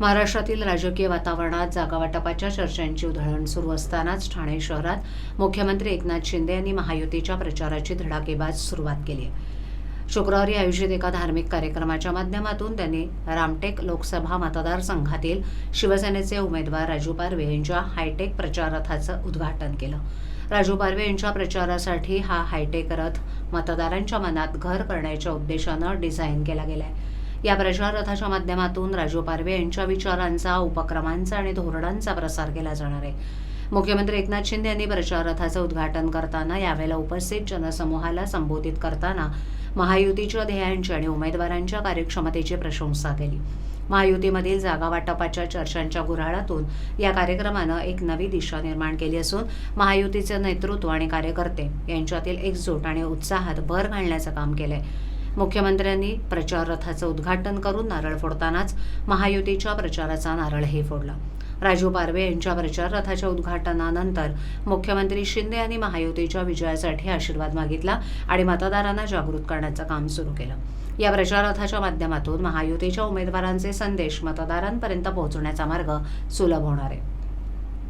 महाराष्ट्रातील राजकीय वातावरणात जागावाटपाच्या चर्चांची उधळण सुरू असतानाच ठाणे शहरात मुख्यमंत्री एकनाथ शिंदे यांनी महायुतीच्या प्रचाराची धडाकेबाज सुरुवात केली आहे. शुक्रवारी आयोजित एका धार्मिक कार्यक्रमाच्या माध्यमातून त्यांनी रामटेक लोकसभा मतदारसंघातील शिवसेनेचे उमेदवार राजू पारवे यांच्या हायटेक प्रचार रथाचं उद्घाटन केलं. राजू पारवे यांच्या प्रचारासाठी हा हायटेक रथ मतदारांच्या मनात घर करण्याच्या उद्देशानं डिझाईन केला गेलाय. या प्रचार रथाच्या माध्यमातून राजू पारवे यांच्या विचारांचा उपक्रमांचा आणि धोरणांचा प्रसार केला जाणार आहे. मुख्यमंत्री एकनाथ शिंदे यांनी प्रचार रथाचं उद्घाटन करताना यावेळेला उपस्थित जनसमूहाला संबोधित करताना महायुतीच्या ध्येयांची आणि उमेदवारांच्या कार्यक्षमतेची प्रशंसा केली. महायुतीमधील जागा वाटपाच्या चर्चांच्या गुऱ्हाळातून या कार्यक्रमानं एक नवी दिशा निर्माण केली असून महायुतीचे नेतृत्व आणि कार्यकर्ते यांच्यातील एकजूट आणि उत्साहात भर घालण्याचं काम केलंय. मुख्यमंत्र्यांनी प्रचार रथाचं उद्घाटन करून नारळ फोडतानाच महायुतीच्या प्रचाराचा नारळही फोडला. राजू पारवे यांच्या प्रचार रथाच्या उद्घाटनानंतर मुख्यमंत्री शिंदे यांनी महायुतीच्या विजयासाठी आशीर्वाद मागितला आणि मतदारांना जागृत करण्याचं काम सुरू केलं. या प्रचार रथाच्या माध्यमातून महायुतीच्या उमेदवारांचे संदेश मतदारांपर्यंत पोहोचवण्याचा मार्ग सुलभ होणार आहे.